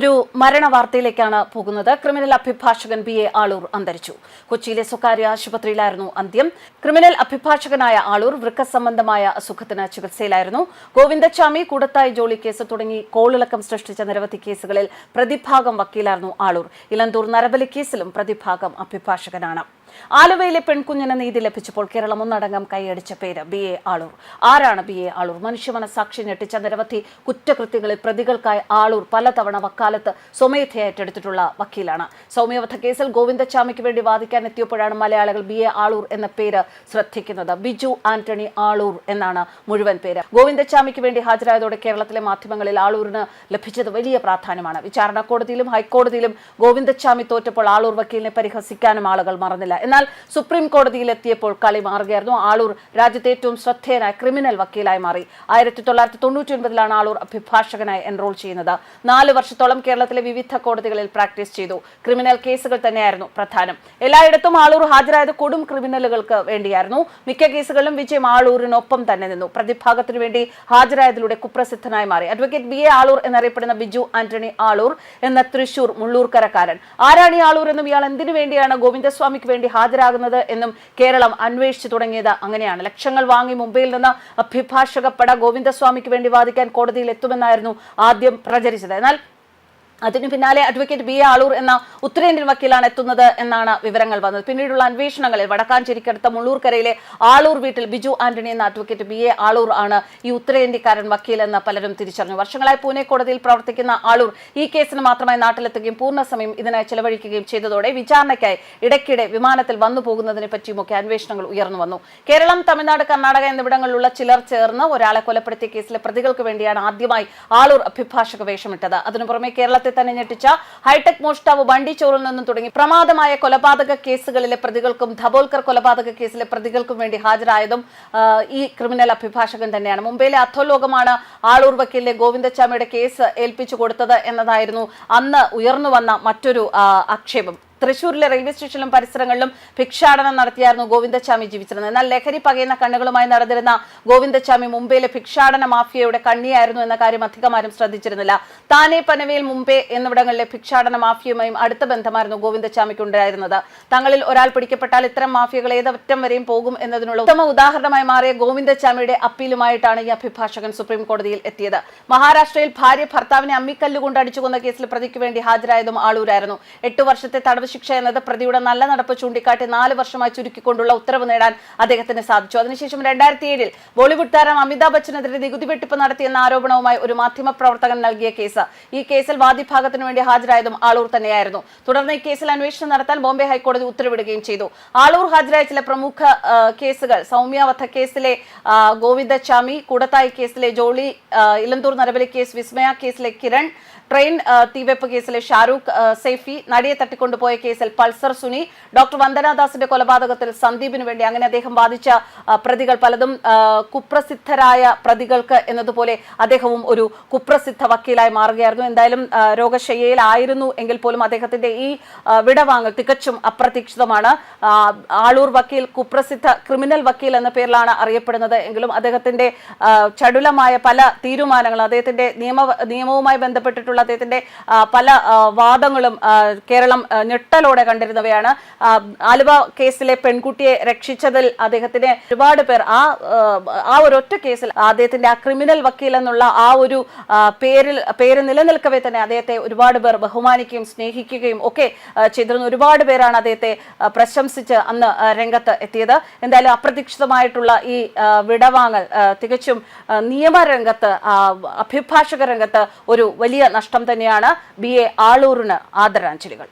ഒരു മരണ വാർത്തയിലേക്കാണ് പോകുന്നത്. ക്രിമിനൽ അഭിഭാഷകൻ ബി എ ആളൂർ അന്തരിച്ചു. കൊച്ചിയിലെ സ്വകാര്യ ആശുപത്രിയിലായിരുന്നു അന്ത്യം. ക്രിമിനൽ അഭിഭാഷകനായ ആളൂർ വൃക്ക സംബന്ധമായ അസുഖത്തിന് ചികിത്സയിലായിരുന്നു. ഗോവിന്ദച്ചാമി കൂടത്തായി ജോളി കേസ് തുടങ്ങി കോളിളക്കം സൃഷ്ടിച്ച നിരവധി കേസുകളിൽ പ്രതിഭാഗം വക്കീലായിരുന്നു ആളൂർ. ഇലന്തൂർ നരബലി കേസിലും പ്രതിഭാഗം അഭിഭാഷകനാണ്. ആലുവയിലെ പെൺകുഞ്ഞിന് നീതി ലഭിച്ചപ്പോൾ കേരളം ഒന്നടങ്കം കൈയടിച്ച പേര് ബി എ ആളൂർ. ആരാണ് ബി എ ആളൂർ? മനുഷ്യമനസാക്ഷി ഞെട്ടിച്ച നിരവധി കുറ്റകൃത്യങ്ങളിൽ പ്രതികൾക്കായി ആളൂർ പലതവണ വക്കാലത്ത് സ്വമേധയ ഏറ്റെടുത്തിട്ടുള്ള വക്കീലാണ്. സൗമ്യവധ കേസിൽ ഗോവിന്ദച്ചാമിക്ക് വേണ്ടി വാദിക്കാൻ എത്തിയപ്പോഴാണ് മലയാളികൾ ബി എ ആളൂർ എന്ന പേര് ശ്രദ്ധിക്കുന്നത്. ബിജു ആന്റണി ആളൂർ എന്നാണ് മുഴുവൻ പേര്. ഗോവിന്ദച്ചാമിക്ക് വേണ്ടി ഹാജരായതോടെ കേരളത്തിലെ മാധ്യമങ്ങളിൽ ആളൂരിന് ലഭിച്ചത് വലിയ പ്രാധാന്യമാണ്. വിചാരണ കോടതിയിലും ഹൈക്കോടതിയിലും ഗോവിന്ദച്ചാമി തോറ്റപ്പോൾ ആളൂർ വക്കീലിനെ പരിഹസിക്കാനും ആളുകൾ മറന്നില്ല. എന്നാൽ സുപ്രീം കോടതിയിൽ എത്തിയപ്പോൾ കളി മാറുകയായിരുന്നു. ആളൂർ രാജ്യത്തെ ഏറ്റവും ശ്രദ്ധേയനായ ക്രിമിനൽ വക്കീലായി മാറി. ആയിരത്തി തൊള്ളായിരത്തി തൊണ്ണൂറ്റി ഒൻപതിലാണ് ആളൂർ അഭിഭാഷകനായി എൻറോൾ ചെയ്യുന്നത്. നാല് വർഷത്തോളം കേരളത്തിലെ വിവിധ കോടതികളിൽ പ്രാക്ടീസ് ചെയ്തു. ക്രിമിനൽ കേസുകൾ തന്നെയായിരുന്നു പ്രധാനം. എല്ലായിടത്തും ആളൂർ ഹാജരായത് കൊടും ക്രിമിനലുകൾക്ക് വേണ്ടിയായിരുന്നു. മിക്ക കേസുകളിലും വിജയം ആളൂരിനൊപ്പം തന്നെ നിന്നു. പ്രതിഭാഗത്തിനു വേണ്ടി ഹാജരായതിലൂടെ കുപ്രസിദ്ധനായി മാറി. അഡ്വക്കേറ്റ് ബി എ ആളൂർ എന്നറിയപ്പെടുന്ന ബിജു ആന്റണി ആളൂർ എന്ന തൃശൂർ മുള്ളൂർക്കരക്കാരൻ. ആരാണ് ആളൂർ എന്നും ഇയാൾ എന്തിനു വേണ്ടിയാണ് ഗോവിന്ദസ്വാമിക്ക് വേണ്ടി ഹാജരാകുന്നത് എന്നും കേരളം അന്വേഷിച്ചു തുടങ്ങിയത് അങ്ങനെയാണ്. ലക്ഷങ്ങൾ വാങ്ങി മുംബൈയിൽ നിന്ന് അഭിഭാഷക പട ഗോവിന്ദസ്വാമിക്ക് വേണ്ടി വാദിക്കാൻ കോടതിയിൽ എത്തുമെന്നായിരുന്നു ആദ്യം പ്രചരിച്ചത്. എന്നാൽ അതിനു പിന്നാലെ അഡ്വക്കേറ്റ് ബി എ ആളൂർ എന്ന ഉത്തരേന്ത്യൻ വക്കീലാണ് എത്തുന്നത് എന്നാണ് വിവരങ്ങൾ വന്നത്. പിന്നീടുള്ള അന്വേഷണങ്ങളിൽ വടക്കാഞ്ചേരിക്കടുത്ത മുള്ളൂർക്കരയിലെ ആളൂർ വീട്ടിൽ ബിജു ആന്റണി എന്ന അഡ്വക്കേറ്റ് ബി എ ആളൂർ ആണ് ഈ ഉത്തരേന്ത്യക്കാരൻ വക്കീൽ എന്ന് പലരും തിരിച്ചറിഞ്ഞു. വർഷങ്ങളായി പൂനെ കോടതിയിൽ പ്രവർത്തിക്കുന്ന ആളൂർ ഈ കേസിന് മാത്രമായി നാട്ടിലെത്തുകയും പൂർണസമയം ഇതിനായി ചെലവഴിക്കുകയും ചെയ്തതോടെ വിചാരണയ്ക്കായി ഇടയ്ക്കിടെ വിമാനത്തിൽ വന്നു പോകുന്നതിനെ പറ്റിയുമൊക്കെ അന്വേഷണങ്ങൾ ഉയർന്നു വന്നു. കേരളം തമിഴ്നാട് കർണാടക എന്നിവിടങ്ങളിലുള്ള ചിലർ ചേർന്ന് ഒരാളെ കൊലപ്പെടുത്തിയ കേസിലെ പ്രതികൾക്ക് വേണ്ടിയാണ് ആദ്യമായി ആളൂർ അഭിഭാഷക വേഷമിട്ടത്. അതിനു പുറമെ കേരളത്തെ തന്നെ ഞെട്ടിച്ച ഹൈടെക് മോഷ്ടാവ് വണ്ടി ചോറിൽ നിന്നും തുടങ്ങി പ്രമാദമായ കൊലപാതക കേസുകളിലെ പ്രതികൾക്കും ധബോൽക്കർ കൊലപാതക കേസിലെ പ്രതികൾക്കും വേണ്ടി ഹാജരായതും ഈ ക്രിമിനൽ അഭിഭാഷകൻ തന്നെയാണ്. മുംബൈയിലെ അധോലോകമാണ് ആളൂർ വക്കീലിലെ ഗോവിന്ദച്ചാമിയുടെ കേസ് ഏൽപ്പിച്ചു കൊടുത്തത് എന്നതായിരുന്നു അന്ന് ഉയർന്നു വന്ന മറ്റൊരു ആക്ഷേപം. തൃശൂരിലെ റെയിൽവേ സ്റ്റേഷനിലും പരിസരങ്ങളിലും ഭിക്ഷാടനം നടത്തിയായിരുന്നു ഗോവിന്ദസ്വാമി ജീവിച്ചിരുന്നത്. എന്നാൽ ലഹരി പകയുന്ന കണ്ണുകളുമായി നടന്നിരുന്ന ഗോവിന്ദസ്വാമി മുംബൈയിലെ ഭിക്ഷാടന മാഫിയയുടെ കണ്ണിയായിരുന്നു എന്ന കാര്യം അധികമാരും ശ്രദ്ധിച്ചിരുന്നില്ല. താനെ പനവേൽ മുംബൈ എന്നിവിടങ്ങളിലെ ഭിക്ഷാടന മാഫിയയുമായും അടുത്ത ബന്ധമായിരുന്നു ഗോവിന്ദസ്വാമിക്ക് ഉണ്ടായിരുന്നത് തങ്ങളിൽ ഒരാൾ പിടിക്കപ്പെട്ടാൽ ഇത്തരം മാഫിയകൾ ഏതറ്റം വരെയും പോകും എന്നതിനുള്ള ഉത്തമ ഉദാഹരണമായി മാറിയ ഗോവിന്ദസ്വാമിയുടെ അപ്പീലുമായിട്ടാണ് ഈ അഭിഭാഷകൻ സുപ്രീം കോടതിയിൽ എത്തിയത്. മഹാരാഷ്ട്രയിൽ ഭാര്യ ഭർത്താവിനെ അമ്മിക്കല്ലുകൊണ്ട് അടിച്ചുകൊന്ന കേസിൽ പ്രതിക്ക് വേണ്ടി ഹാജരായതും ആളൂരായിരുന്നു. എട്ടു വർഷത്തെ തടവ് ശിക്ഷ എന്നത് പ്രതിയുടെ നല്ല നടപ്പ് ചൂണ്ടിക്കാട്ടി നാല് വർഷമായി ചുരുക്കിക്കൊണ്ടുള്ള ഉത്തരവ് നേടാൻ അദ്ദേഹത്തിന് സാധിച്ചു. അതിനുശേഷം രണ്ടായിരത്തി ഏഴിൽ ബോളിവുഡ് താരം അമിതാഭ് ബച്ചനെതിരെ നികുതി വെട്ടിപ്പ് നടത്തിയെന്ന ആരോപണവുമായി ഒരു മാധ്യമ പ്രവർത്തകൻ നൽകിയ കേസ്. ഈ കേസിൽ വാദിഭാഗത്തിനു വേണ്ടി ഹാജരായതും ആളൂർ തന്നെയായിരുന്നു. തുടർന്ന് ഈ കേസിൽ അന്വേഷണം നടത്താൻ ബോംബെ ഹൈക്കോടതി ഉത്തരവിടുകയും ചെയ്തു. ആളൂർ ഹാജരായ ചില പ്രമുഖ കേസുകൾ. സൗമ്യ വധക്കേസിലെ ഗോവിന്ദ ചാമി കൂടത്തായി കേസിലെ ജോളി ഇലന്തൂർ നരബലി കേസ് വിസ്മയ കേസിലെ കിരൺ ട്രെയിൻ തീവെപ്പ് കേസിലെ ഷാരൂഖ് സേഫി നടിയെ തട്ടിക്കൊണ്ടുപോയ കേസിൽ പൾസർ സുനി ഡോക്ടർ വന്ദനാദാസിന്റെ കൊലപാതകത്തിൽ സന്ദീപിന് വേണ്ടി അങ്ങനെ അദ്ദേഹം വാദിച്ച പ്രതികൾ പലതും കുപ്രസിദ്ധരായ പ്രതികൾക്ക് എന്നതുപോലെ അദ്ദേഹവും ഒരു കുപ്രസിദ്ധ വക്കീലായി മാറുകയായിരുന്നു. എന്തായാലും രോഗശയ്യയിലായിരുന്നു എങ്കിൽ പോലും അദ്ദേഹത്തിന്റെ ഈ വിടവാങ്ങൽ തികച്ചും അപ്രതീക്ഷിതമാണ്. ആളൂർ വക്കീൽ കുപ്രസിദ്ധ ക്രിമിനൽ വക്കീൽ എന്ന പേരിലാണ് അറിയപ്പെടുന്നത് എങ്കിലും അദ്ദേഹത്തിന്റെ ചടുലമായ പല തീരുമാനങ്ങളും അദ്ദേഹത്തിന്റെ നിയമ നിയമവുമായി ബന്ധപ്പെട്ടിട്ടുള്ള അദ്ദേഹത്തിന്റെ പല വാദങ്ങളും കേരളം ഞെട്ടലോടെ കണ്ടിരുന്നവയാണ്. ആലുവ കേസിലെ പെൺകുട്ടിയെ രക്ഷിച്ചതിൽ അദ്ദേഹത്തിന് ഒരുപാട് പേർ ആ ആ, ഒരൊറ്റ കേസിൽ അദ്ദേഹത്തിന്റെ ആ ക്രിമിനൽ വക്കീൽ എന്നുള്ള ആ ഒരു പേരിൽ പേര് നിലനിൽക്കവെ തന്നെ അദ്ദേഹത്തെ ഒരുപാട് പേർ ബഹുമാനിക്കുകയും സ്നേഹിക്കുകയും ഒക്കെ ചെയ്തിരുന്ന. ഒരുപാട് പേരാണ് അദ്ദേഹത്തെ പ്രശംസിച്ച് അന്ന് രംഗത്ത് എത്തിയത്. എന്തായാലും അപ്രതീക്ഷിതമായിട്ടുള്ള ഈ വിടവാങ്ങൽ തികച്ചും നിയമരംഗത്ത് അഭിഭാഷക രംഗത്ത് ഒരു വലിയ നഷ്ടം തന്നെയാണ് ബി എ ആളൂരിന് ആദരാഞ്ജലികൾ.